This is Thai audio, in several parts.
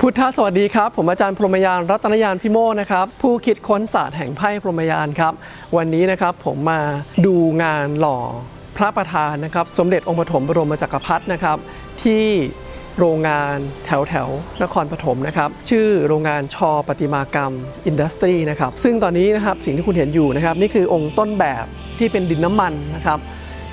พุทธสวัสดีครับ ผมอาจารย์พรหมยานรัตนยานพิโมนะครับ ผู้คิดค้นศาสตร์แห่งไพ่พรหมยานครับ วันนี้นะครับผมมาดูงานหล่อพระประธานนะครับ สมเด็จองค์ปฐมบรมจักรพรรดินะครับ ที่โรงงานแถวแถวนครปฐมนะครับ ชื่อโรงงานชอประติมากรรมอินดัสทรีนะครับ ซึ่งตอนนี้นะครับสิ่งที่คุณเห็นอยู่นะครับ นี่คือองค์ต้นแบบที่เป็นดินน้ำมันนะครับ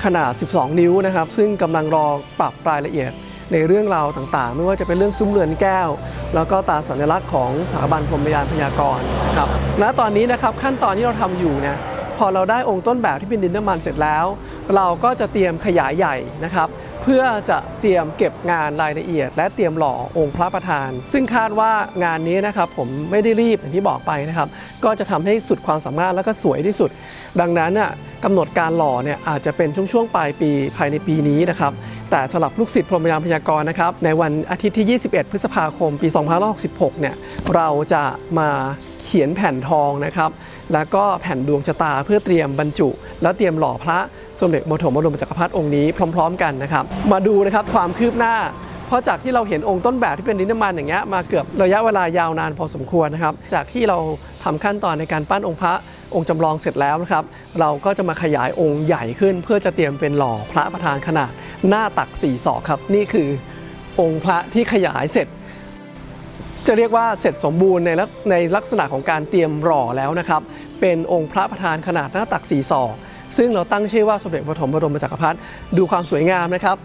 ขนาด 12 นิ้วนะครับ ซึ่งกำลังรอปรับรายละเอียด ในเรื่องราวต่างๆ ไม่ว่าจะเป็นเรื่องซุ้มเรือนแก้ว แล้วก็ตราสัญลักษณ์ของสถาบันพรหมยานพยากรณ์ครับณตอนนี้นะครับขั้นตอนที่เราทำอยู่เนี่ยพอเราได้องค์ต้นแบบที่เป็นดินน้ำมันเสร็จแล้ว เราก็จะเตรียมขยายใหญ่นะครับเพื่อจะเตรียมเก็บงานรายละเอียด และเตรียมหล่อองค์พระประธาน ซึ่งคาดว่างานนี้นะครับผมไม่ได้รีบอย่างที่บอกไปนะครับ ก็จะทำให้สุดความสามารถแล้วก็สวยที่สุด ดังนั้นน่ะกำหนดการหล่อเนี่ยอาจจะเป็นช่วงๆปลายปีภายในปีนี้นะครับ แต่สำหรับลูกศิษย์พรหมยานพยากรณ์นะครับ ในวันอาทิตย์ที่ 21 พฤษภาคม ปี 2566 เนี่ย เราจะมาเขียนแผ่นทองนะครับ แล้วก็แผ่นดวงชะตาเพื่อเตรียมบรรจุ แล้วเตรียมหล่อพระสมเด็จมถมบรมจักรพรรดิองค์นี้พร้อม ๆ กันนะครับ มาดูนะครับความคืบหน้าเพราะจากที่เราเห็นองค์ต้นแบบที่เป็นดินน้ำมันอย่างเงี้ยมาเกือบระยะเวลายาวนานพอสมควรนะครับ จากที่เราทำขั้นตอนในการปั้นองค์พระองค์จำลองเสร็จแล้วนะครับ เราก็จะมาขยายองค์ใหญ่ขึ้น เพื่อจะเตรียมเป็นหล่อพระประธานขนาด หน้าตักสี่ศอกครับ นี่คือองค์พระที่ขยายเสร็จ จะเรียกว่าเสร็จสมบูรณ์ในในลักษณะของการเตรียมหล่อแล้วนะครับ เป็นองค์พระประธานขนาดหน้าตักสี่ศอกซึ่งเราตั้งชื่อว่าสมเด็จพระปฐมบรมจักรพรรดิดูความสวยงามนะครับ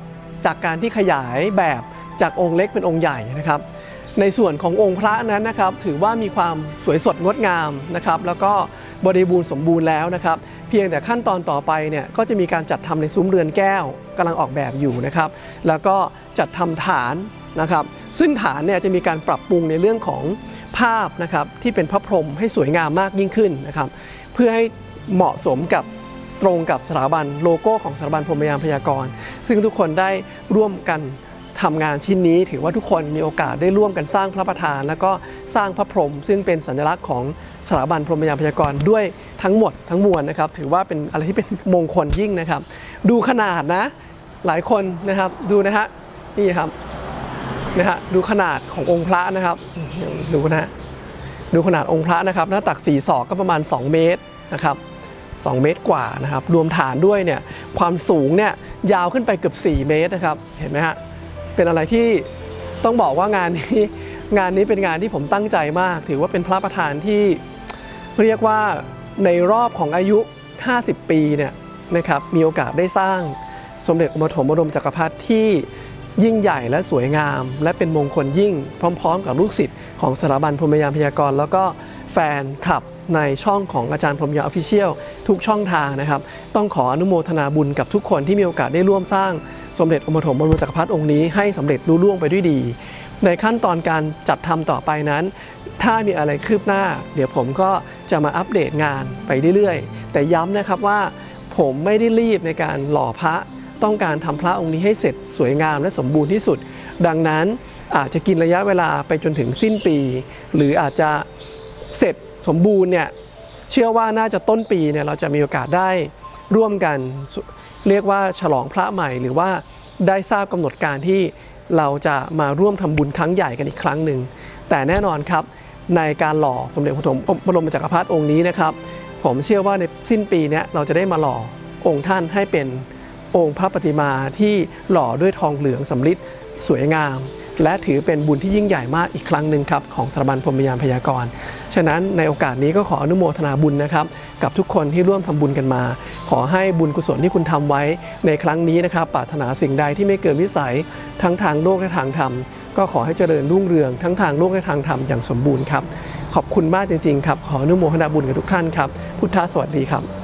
จากการที่ขยายแบบจากองค์เล็กเป็นองค์ใหญ่นะครับ ในส่วนขององค์พระนั้นนะครับ ถือว่ามีความสวยสดงดงามนะครับ แล้วก็ บริบูรณ์สมบูรณ์แล้วนะครับ เพียงแต่ขั้นตอนต่อไปเนี่ยก็จะมีการจัดทำในซุ้มเรือนแก้วกำลังออกแบบอยู่นะครับ แล้วก็จัดทำฐานนะครับ ซึ่งฐานเนี่ยจะมีการปรับปรุงในเรื่องของภาพนะครับที่เป็นพระพรหมให้สวยงามมากยิ่งขึ้นนะครับ เพื่อให้เหมาะสมกับตรงกับสถาบันโลโก้ของสถาบันพรหมยานพยากรณ์ ซึ่งทุกคนได้ร่วมกัน ทำงานชิ้นนี้ถือว่าทุกคนมีโอกาสได้ร่วมกันสร้างพระประธาน แล้วก็สร้างพระพรหมซึ่งเป็นสัญลักษณ์ของสถาบันพรหมยานพยากรณ์ด้วยทั้งหมดทั้งมวลนะครับ ถือว่าเป็นอะไรที่เป็นมงคลยิ่งนะครับ ดูขนาดนะหลายคนนะครับดูนะฮะนี่ครับนะฮะดูขนาดขององค์พระนะครับดูนะฮะดูขนาดองค์พระนะครับ หน้าตักสีศอกก็ประมาณ 2 เมตรนะครับ2เมตรกว่านะครับ รวมฐานด้วยเนี่ยความสูงเนี่ยยาวขึ้นไปเกือบ 4 เมตรนะครับ เห็นไหมฮะ เป็นอะไรที่ต้องบอกว่างานนี้งานนี้เป็นงานที่ผมตั้งใจมาก ถือว่าเป็นพระประธานที่เรียกว่าในรอบของอายุ 50 ปีเนี่ยนะครับมีโอกาสได้สร้างสมเด็จองค์ปฐมบรมจักรพรรดิที่ยิ่งใหญ่และสวยงาม และเป็นมงคลยิ่งพร้อม ๆ กับลูกศิษย์ของสถาบันพรมยานพยากรณ์แล้วก็แฟนคลับในช่องของอาจารย์พรมยาออฟฟิเชียลทุกช่องทางนะครับ ต้องขออนุโมทนาบุญกับทุกคนที่มีโอกาสได้ร่วมสร้าง สมเด็จองค์ปฐมบรมจักรพรรดิองค์นี้ให้สำเร็จรุ่ล่วงไปด้วยดี ในขั้นตอนการจัดทำต่อไปนั้น ถ้ามีอะไรคืบหน้า เดี๋ยวผมก็จะมาอัปเดตงานไปเรื่อยๆ แต่ย้ำนะครับว่าผมไม่ได้รีบในการหล่อพระต้องการทำพระองค์นี้ให้เสร็จสวยงามและสมบูรณ์ที่สุด ดังนั้นอาจจะกินระยะเวลาไปจนถึงสิ้นปี หรืออาจจะเสร็จสมบูรณ์เนี่ยเชื่อว่าน่าจะต้นปีเนี่ยเราจะมีโอกาสได้ ร่วมกันเรียกว่าฉลองพระใหม่ หรือว่าได้ทราบกำหนดการที่เราจะมาร่วมทำบุญครั้งใหญ่กันอีกครั้งหนึ่ง แต่แน่นอนครับในการหล่อสมเด็จพระบรมบรมจักรพรรดิองค์นี้นะครับ ผมเชื่อว่าในสิ้นปีเนี้ยเราจะได้มาหล่อองค์ท่านให้เป็นองค์พระปฏิมาที่หล่อด้วยทองเหลืองสำริดสวยงาม และถือเป็นบุญที่ยิ่งใหญ่มากอีกครั้งหนึ่งครับของสถาบันพรมยานพยากรณ์ ฉะนั้นในโอกาสนี้ก็ขออนุโมทนาบุญนะครับ กับทุกคนที่ร่วมทำบุญกันมา ขอให้บุญกุศลที่คุณทำไว้ในครั้งนี้นะครับปรารถนาสิ่งใดที่ไม่เกินวิสัยทั้งทางโลกและทางธรรมก็ขอให้เจริญรุ่งเรืองทั้งทางโลกและทางธรรมอย่างสมบูรณ์ครับ ขอบคุณมากจริงๆครับ ขออนุโมทนาบุญกับทุกท่านครับ พุทธสวัสดีครับ